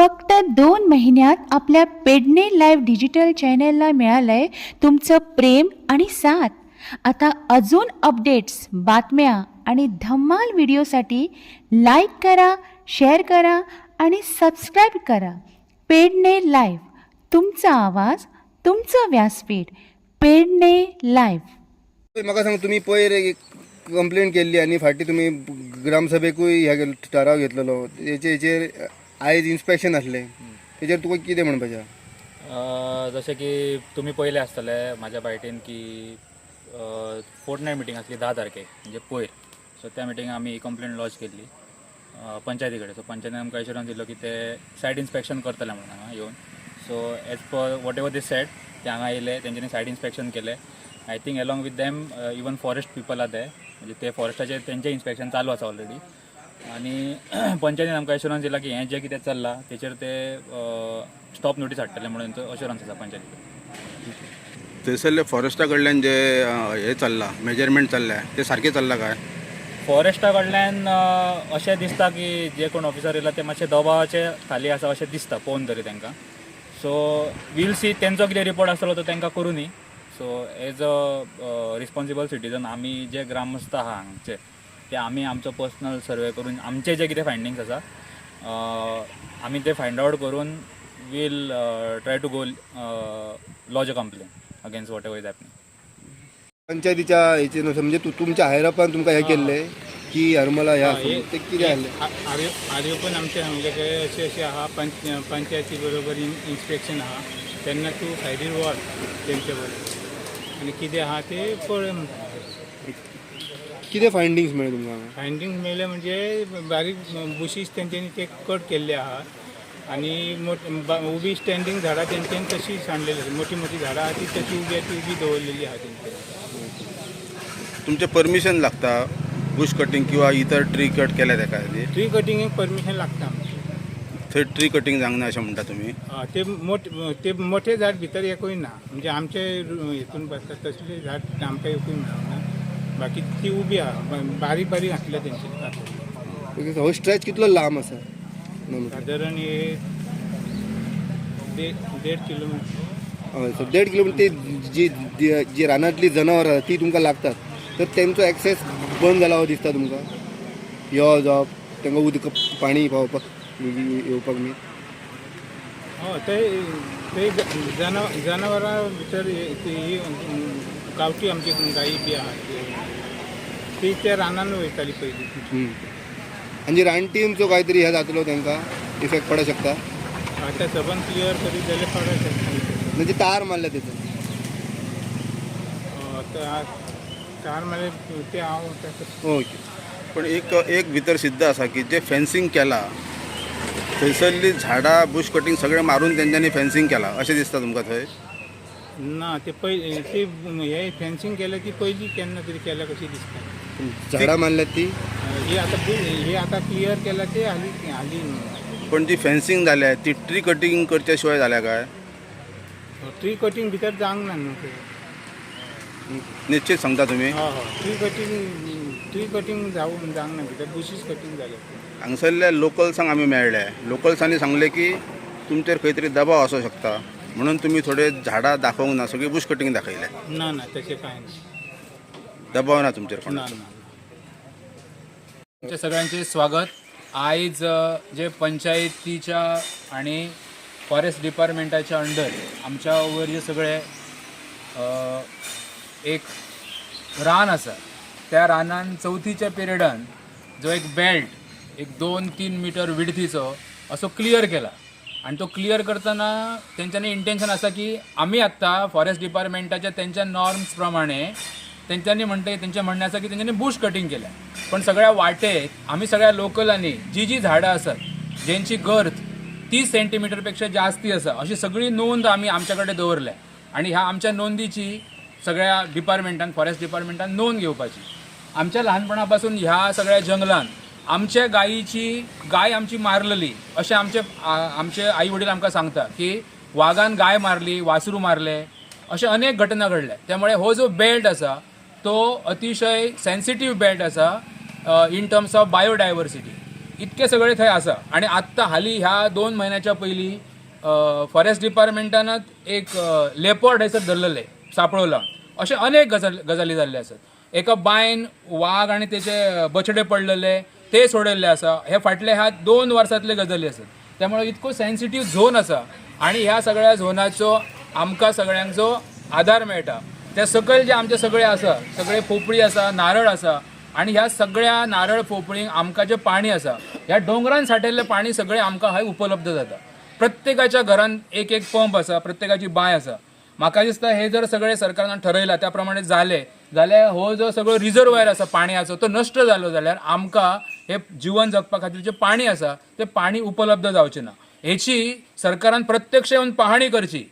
फक्त दोन महिन्यात आपल्या पेडणे लाईव्ह डिजिटल चॅनेलला मिळालंय तुमचं प्रेम आणि साथ. आता अजून अपडेट्स बातम्या आणि धम्माल व्हिडिओसाठी लाईक करा शेअर करा आणि सबस्क्राईब करा. पेडणे लाईव्ह तुमचा आवाज तुमचं व्यासपीठ पेडणे लाईव्ह. म्हाका सांग तुम्ही पयर एक कंप्लेंट केल्ली आणि फाटी तुम्ही ग्रामसभेकूय ह्या ठराव घेतलेलो हेचे हेचेर आयज इन्स्पेक्शन आसलें तेजेर तुका कितें म्हणपाचें आहा? जशें की तुमी पयले आसतले म्हाज्या बायटीन की फोर्टनायट मिटींग आसली धा तारखेक म्हणजे पयर सो त्या मिटींग आमी कंप्लेन लॉन्च केल्ली पंचायती कडेन सो पंचायतीन आमकां एश्युरन्स दिलो की ते सायड इन्स्पेक्शन करतले म्हणून हांगा येवन so as per whatever this set ते हांगा येयले तेंच्यांनी सायड इन्स्पेक्शन केलें. I think along with them even forest people आहा ते म्हणजे ते फॉरेस्टाचे तेंचें इन्स्पेक्शन चालू आसा ऑलरेडी आणि पंचायतीन आमकां एश्युरन्स दिला की हें जें कितें चल्लां तेचेर ते स्टॉप नोटीस हाडटले म्हणून तो एश्युरन्स आसा पंचायती थंयसरले फॉरेस्टा कडल्यान जे हे चल्लां मेजरमेंट चल्ल्या ते सारकें चल्लां काय? फॉरेस्टा कडल्यान अशें दिसता की जे कोण ऑफिसर येयला ते मातशे दबावाचे खाली आसा अशें दिसता पळोवन तरी तांकां सो वील सी तेंचो कितें रिपोर्ट आसतलो तो तांकां करूनी so as a responsible citizen आमी जे ग्रामस्थ आहा हांगचे ते आमी आमचो पर्सनल सर्वे करून आमचे जे कितें फायंडिंग्स आसा आमी ते फायंड आउट करून will try to go lodge a complaint against whatever is happening पंचायतीच्या हेचे नुसार म्हणजे तू तुमच्या हायरपान तुमकां हे केल्ले की हरमला ह्या ते कितें आसलें आर्यो आर्यो पण आमचे कडेन अशें अशें आहा पंच पंचायती बरोबर इन इन्स्पेक्शन आहा तेन्ना तूं सायडीर वच तेंचे बरोबर आनी कितें आहा ते पळय कितें फायंडिंग्स मेळ्ळे तुमकां हांगा? फायंडींग मेळ्ळे म्हणजे बारीक बुशीस तेंच्यांनी ते कट केल्ले आहा आनी मोट बा- उबी स्टँडींग झाडां तेंच्यांनी तशी सांडलेली आसा मोठी मोठी झाडां आहा ती तशी उबी आहा ती उबी दवरलेली आहा तेंच्यांनी तुमचें परमिशन लागता बुश कटींग किंवा इतर ट्री कट केल्या तेका खातीर ट्री कटिंगेक परमिशन लागता आमची. थंय ट्री कटींग जावंक ना अशें म्हणटा तुमी हा, ते मोठ ते मोठे झाड भितर एकूय ना. म्हणजे आमचे रु- हितून बसतात तसले झाड आमकां एकूय मेळना बाकी ती आहा. ब- बारीक बारीक तेंचे ओके, हो स्ट्रेच कितलो लांब नमस्कार. सादारण हे देड किलोमिटर. हय सो देड किलोमिटर ते जी जी- रानांतली जनावरां ती तुमकां लागतात. तर तेंचो एक्सेस बंद जाला हो दिसता तुमकां? यो जावप तांकां उदक पाणी पावपाक येवपाक बी हय ते ते जनावरां भितर हे- ही गांवठी आमची गायी बी आहा. ती- ती त्या रानान वयताली पयलीं हम्म. आनी रानटींचो कांयतरी हे जातलो तांकां इफेक्ट पडूंक शकता. आतां सबंद क्लियर करीत जाल्यार पडों शकता म्हणजे तार मारल्या तेचो चार म्हळ्यार ते हांव ताका ओके. पण एक एक भितर सिद्ध आसा की जे फेन्सिंग केला थंयसरली झाडां बुश कटींग सगळें मारून तेंच्यांनी फेन्सिंग केलां. अशें दिसता तुमकां थंय? ना ते पय ते हे फेन्सिंग केलं ती पयलीं केन्ना तरी केल्या कशी दिसता झाडां मारल्यात ती? ही आता हे आता क्लियर केला ते हाली हाली. पण जी फेन्सिंग जाल्या ती ट्री कटींग करच्या शिवाय जाल्या काय? ट्री कटींग भितर जावंक ना न्हू ते. निश्चित सांगता तुमी हय हय ट्री कटींग ट्री कटींग जावंक जावंक ना भितर. बुशीस कटींग जाले हांगसरल्या लोकल्सांक आमी मेळ्ळे लोकल्सांनी सांगले की तुमचेर खंय तरी दबाव आसूं शकता. म्हणून तुमी थोडे झाडां दाखोवंक ना सगळी बुश कटींग दाखयले ना ना तशें कांय ना दबाव ना तुमचेर ना कोणाचो. ना तुमचे सगळ्यांचे स्वागत. आयज अ, जे पंचायतीच्या आणि फॉरेस्ट डिपार्टमेंटाच्या अंडर आमच्या वयर जे सगळे अ, एक रान आसा त्या रानान चवथीच्या पिरियडान जो एक बेल्ट एक दोन तीन मिटर विडथीचो असो क्लियर केला. आणि तो क्लियर करतना तेंच्यांनी इंटेन्शन आसा की आमी आत्ता फॉरेस्ट डिपार्टमेंटाच्या तेंच्या नॉर्म्स त्यांच्यानी तेंच्यांनी म्हणटा तेंचें म्हणणें आसा की तेंच्यांनी बुश कटींग केलं पण सगळ्या वाटेक आमी सगळ्या लोकलांनी जी जी झाडां आसात ज्यांची गर्थ तीस सेंटीमीटरपेक्षा जास्ती आसा अशी सगळी नोंद आमी आमच्या कडेन दवरल्या आणि ह्या आमच्या नोंदीची सगळ्या डिपार्टमेंटान फॉरेस्ट डिपार्टमेंटान नोंद घेवपाची आमच्या लहानपणापासून ह्या सगळ्या जंगलान आमच्या गायीची गाय आमची मारलेली. अशें आमचे आमचे आई वडील आमकां सांगता की वागान गाय मारली वासरू मारले अशे अनेक घटना घडल्या. त्यामुळे हो जो बेल्ट आसा तो अतिशय सेन्सिटीव बेल्ट आसा इन टर्म्स ऑफ बायोडायवर्सिटी इतके सगळे थंय आसा आणि आत्ता हाली ह्या दोन म्हयन्याच्या पयलीं फॉरेस्ट डिपार्टमेंटानच एक लेपर्ड हयसर धरलेले सापळवला अशे अनेक गजाल गजाली जाल्ले आसात एका बायन वाघ आणि त्याचे बछडे पडलेले ते सोडलेले आसा हे फाटले ह्या दोन वर्सांतले गजाली आसात त्यामुळे इतको सेन्सिटीव झोन आसा आणि ह्या सगळ्या झोनाचो आमकां सगळ्यांचो आधार मेळटा. त्या सकयल जे आमचे सगळे आसा सगळे पोपळी आसा नारळ आसा आणि ह्या सगळ्या नारळ पोपळींक आमकां जें पाणी आसा ह्या डोंगरान साठयल्लें पाणी सगळें आमकां हय उपलब्ध जाता. प्रत्येकाच्या घरान एक एक पंप आसा प्रत्येकाची बांय आसा म्हाका दिसता हे जर सगळे सरकारान ठरयलां त्या प्रमाणे जाले जाल्यार हो जो सगळो रिजर्वायर आसा पाणयाचो तो नश्ट जालो जाल्यार आमकां हे जीवन जगपा खातीर जे पाणी आसा ते पाणी उपलब्ध जावचें ना. हेची सरकारान प्रत्यक्ष येवन पाहणी करची.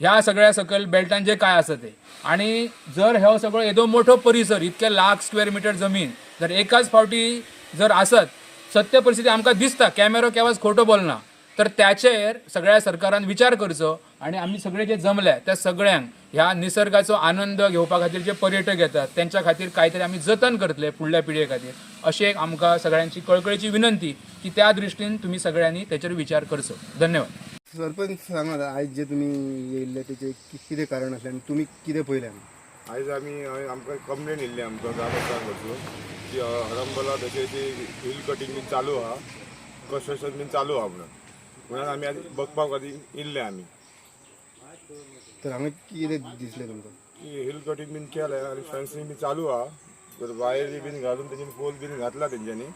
ह्या सगळ्या सकयल बेल्टान जे काय आसा ते. आणि जर हो सगळो येदो मोठो परिसर इतके लाख स्क्वेअर मिटर जमीन जर एकाच फावटी जर आसत सत्य परिस्थिती आमकां दिसता कॅमेरो केव्हाच खोटो बोलना. तर त्याचेर सगळ्या सरकारान विचार करचो आणि आम्ही सगळे जे जमल्या त्या सगळ्यांक ह्या निसर्गाचो आनंद घेवपा खातीर जे पर्यटक येतात त्यांच्या खातीर काहीतरी आम्ही जतन करतले फुडल्या पिळये खातीर अशी एक आमकां सगळ्यांची कळकळीची विनंती की त्या दृश्टीन तुम्ही सगळ्यांनी त्याचेर विचार करचो. धन्यवाद. सरपंच सांगात आयज जे तुमी येयल्ले तेचे कि- कितें कारण आसलें आनी तुमी कितें पळयलें आयज आमी हांवें आमकां कंप्लेन येयल्ली आमकां वचून की हरंबला तशें ती हिल कटींग बीन चालू आहा कन्स्ट्रक्शन बीन चालू आहा म्हणून. म्हणून आमी आतां बघपाक खातीर येयल्ले आमी तर हांगा कितें दिसलें तुमकां की हिल कटींग बीन केलें आनी फेन्सिंग बी चालू आहा तर वायरी बीन घालून तेंच्यानी पोल बीन घातला तेंच्यांनी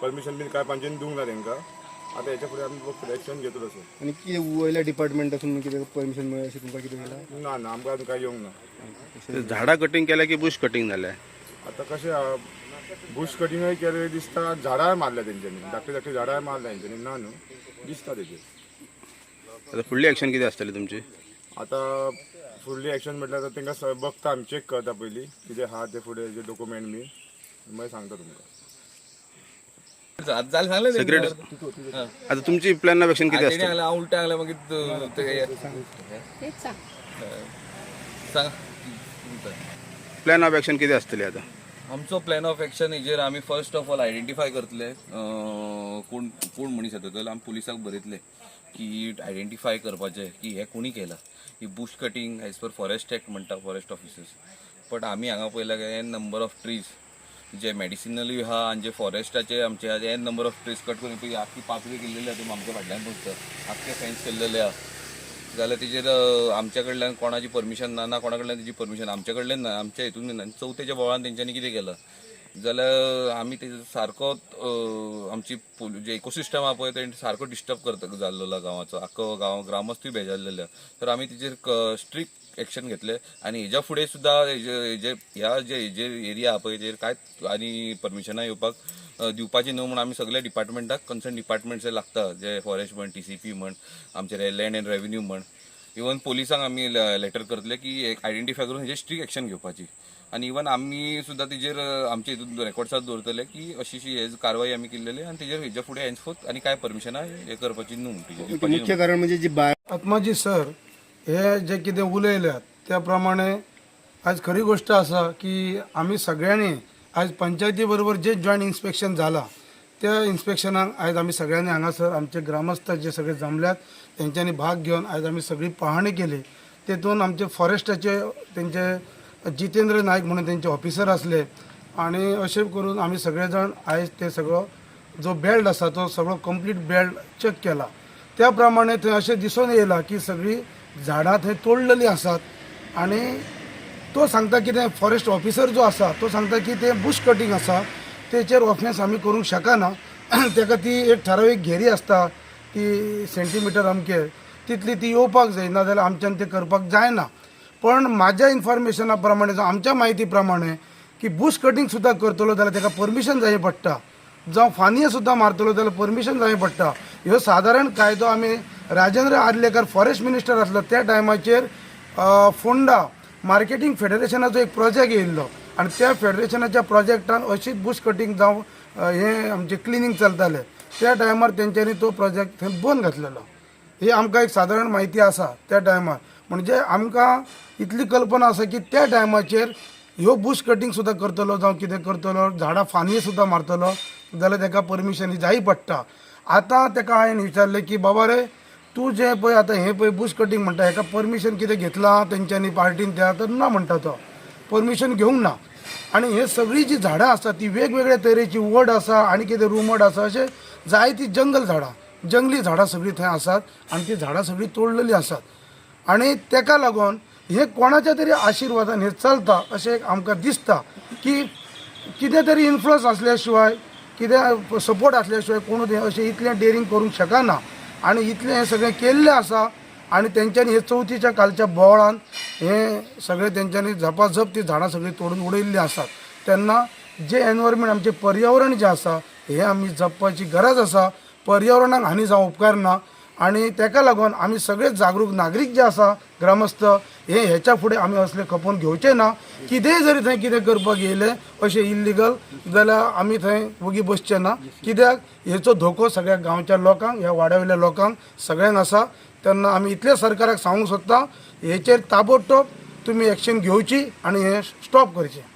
परमिशन बीन कांय पांच्यानी दिवंक ना तेंकां आतां हेच्या फुडें आमी फक्त एक्शन घेतलो तसो. आनी कितें वयल्या डिपार्टमेंटासून कितें परमिशन मेळ्ळें अशें तुमकां कितें मेळ्ळां ना ना आमकां आतां कांय येवंक ना. ते झाडां कटिंग केल्या की बुश कटिंग जाल्या आतां कशें आहा बुश कटिंगय केलें दिसता झाडांय मारल्या तेंच्यांनी धाकटे धाकटे झाडांय मारल्या तेंच्यांनी ना न्हू दिसता तेजेर आता फुडली एक्शन कितें आसतली तुमची? आतां फुडली एक्शन म्हटल्यार तेंकां स- बघता आमी चॅक करता पयलीं कितें आहा ते फुडें जे डॉक्युमेंट बी मागीर सांगता तुमकां जालें सांगलें Secret- आता तुमची प्लॅन ऑफ एक्शन कितें सांगलें हांव उलटें मागीर सांग. प्लॅन ऑफ एक्शन कितें आसतली आता? आमचो प्लॅन ऑफ एक्शन हेजेर आमी फर्स्ट ऑफ ऑल आयडेंटिफाय करतले कोण कोण मनीस येता जाल्यार आमी पुलिसाक बरयतले की आयडेंटिफाय करपाचें की हे कोणी केला? ही bush cutting as per forest act म्हणटा फॉरेस्ट ऑफिसर्स बट आमी हांगा पळयलां एन नंबर ऑफ ट्रीज जे मेडिसिनलूय आहा आनी जे फॉरेस्टाचे आमचे an number of trees cut करून पळय आख्खी पातळी केलेली आहा तुमी आमच्या फाटल्यान पळयता आख्खे फेन्स केल्लेले आहा. जाल्यार तेजेर आमच्या कडल्यान कोणाची परमिशन ना ना कोणा कडल्यान तेजी परमिशन आमच्या कडल्यान ना आमच्या हितून ना चवथेच्या बोळान तेंच्यांनी कितें केलं? जाल्यार आमी तेजो सारको आमची जे इकोसिस्टम आहा पळय ते सारको डिस्टर्ब करता जाल्लो गांवाचो. आख्खो गांव ग्रामस्थूय बेजारलेले तर आमी तेजेर स्ट्रिक्ट एक्शन घेतले. आनी हेज्या फुडें सुद्दां हेजे ह्या जे हेजे एरिया आहा पळय तेजेर कांयच आनी परमिशनां येवपाक दिवपाची न्हू म्हणून आमी सगळ्या डिपार्टमेंटाक कन्सर्न डिपार्टमेंट लागता. जे फॉरेस्ट म्हण टी सी पी म्हण आमचे लँड एंड रेव्हेन्यू म्हण. इवन पोलिसांक आमी लेटर करतले की एक आयडेंटिफाय करून हेजेर स्ट्रिक्ट एक्शन घेवपाची आनी इवन आमी सुद्दां तेजेर आमचे हितून रेकॉर्ड्सात दवरतले की अशी अशी हे कारवाई आमी केल्लेली आनी तेजेर हेच्या फुडें हेन्सफोर्थ आनी कांय परमिशनां हे करपाची न्हू. मुख्य कारण म्हणजे जी बाय आत्माजी सर हे जे कितें उलयल्यात त्या प्रमाणे आज खरी गोष्ट आसा की आमी सगळ्यांनी आज पंचायती बरोबर जे जॉयंट इन्स्पेक्शन जाला त्या इन्स्पेक्शनाक आयज आमी सगळ्यांनी हांगासर आमचे ग्रामस्थ जे सगळे जमल्यात तेंच्यांनी भाग घेवन आयज आमी सगळी पाहणी केली. तेतून आमचे फॉरेस्टाचे तेंचे जितेंद्र नायक म्हणून तेंचे ऑफिसर असले आणि अशें करून आमी सगळे जाण आयज ते सगळो जो बेल्ट आसा तो सगळो कंप्लीट बेल्ट चेक केला. त्या प्रमाणे थंय अशें दिसून येयलां की सगळीं झाडां थंय तोडलेलीं आसात आनी तो सांगता की ते फॉरेस्ट ऑफिसर जो आसा तो सांगता की ते बुश कटींग आसा तेचेर ऑफेन्स आमी करूंक शकना तेका ती एक ठरावीक घेरी आसता ती सेंटीमिटर अमके तितली ती येवपाक जाय नाजाल्यार आमच्यान ते करपाक जायना. पण म्हाज्या इन्फॉर्मेशना प्रमाणे जावं आमच्या म्हायती प्रमाणे की बुश कटींग सुद्दां करतलो जाल्यार ताका परमिशन जाय पडटा. जावं फानये सुद्दां मारतलो जाल्यार परमिशन जाय पडटा. ह्यो सादारण कायदो आमी राजेंद्र आर्लेकर फॉरेस्ट मिनिस्टर आसलो त्या टायमाचेर फोंडा मार्केटिंग फेडरेशनाचो एक प्रोजेक्ट येयल्लो. आनी त्या फेडरेशनाच्या प्रोजेक्टान अशीच बुश कटींग जावं हें हे आमचे क्लिनींग चलताले. त्या टायमार तेंच्यांनी तो प्रोजेक्ट थंय बंद घातलेलो. ही आमकां एक सादारण म्हायती आसा त्या टायमार म्हणजे आमकां इतली कल्पना आसा की त्या टायमाचेर ह्यो बुश कटींग सुद्दां करतलो जावं कितें करतलो झाडां फानी सुद्दां मारतलो जाल्यार ताका परमिशन जाय पडटा. आतां ताका हांवें विचारलें की बाबा रे तूं जें पळय आतां हें पळय बुश कटींग म्हणटा हेका परमिशन कितें घेतलां तेंच्यांनी पार्टीन त्या? तर ना म्हणटा तो. परमिशन घेवंक ना. आनी हे सगळीं जी झाडां आसा ती वेगवेगळ्या तरेची वड आसा आनी कितें रुमड आसा अशें जायतीं जंगल झाडां जंगली झाडां सगळीं थंय आसात आनी ती झाडां सगळीं तोडलेलीं आसात आनी तेका लागून हे कोणाच्या तरी आशिर्वादान हे चलता अशें आमकां दिसता की कितें तरी इन्फ्लुअन्स असल्या शिवाय कितें सपोर्ट असल्या शिवाय कोण अशें इतलें डेअरिंग करूंक शकना. आनी इतलें हें सगळें केल्लें आसा आनी तेंच्यांनी हे चवथीच्या कालच्या बोवाळान हें सगळें तेंच्यांनी झपाझप ती झाडां सगळीं तोडून उडयल्लीं आसात. तेन्ना जे एनवायरमेंट आमचें पर्यावरण जें आसा हें आमी जपपाची गरज आसा. पर्यावरणाक हानी जावं उपकार ना. आनी तेका लागून आमी सगळे जागरूक नागरीक जे आसा ग्रामस्थ हे हेच्या फुडें आमी असले खपोवन घेवचे ना. कितेंय जरी थंय कितें करपाक येयलें अशें इल्लिगल जाल्यार आमी थंय वगी बसचे ना. कित्याक? हेचो धोको सगळ्या गांवच्या लोकांक ह्या वाड्यावयल्या लोकांक सगळ्यांक आसा. तेन्ना आमी इथल्या सरकाराक सांगूंक सोदता हेचेर ताबडतोब तुमी एक्शन घेवची आनी हें स्टॉप करचें.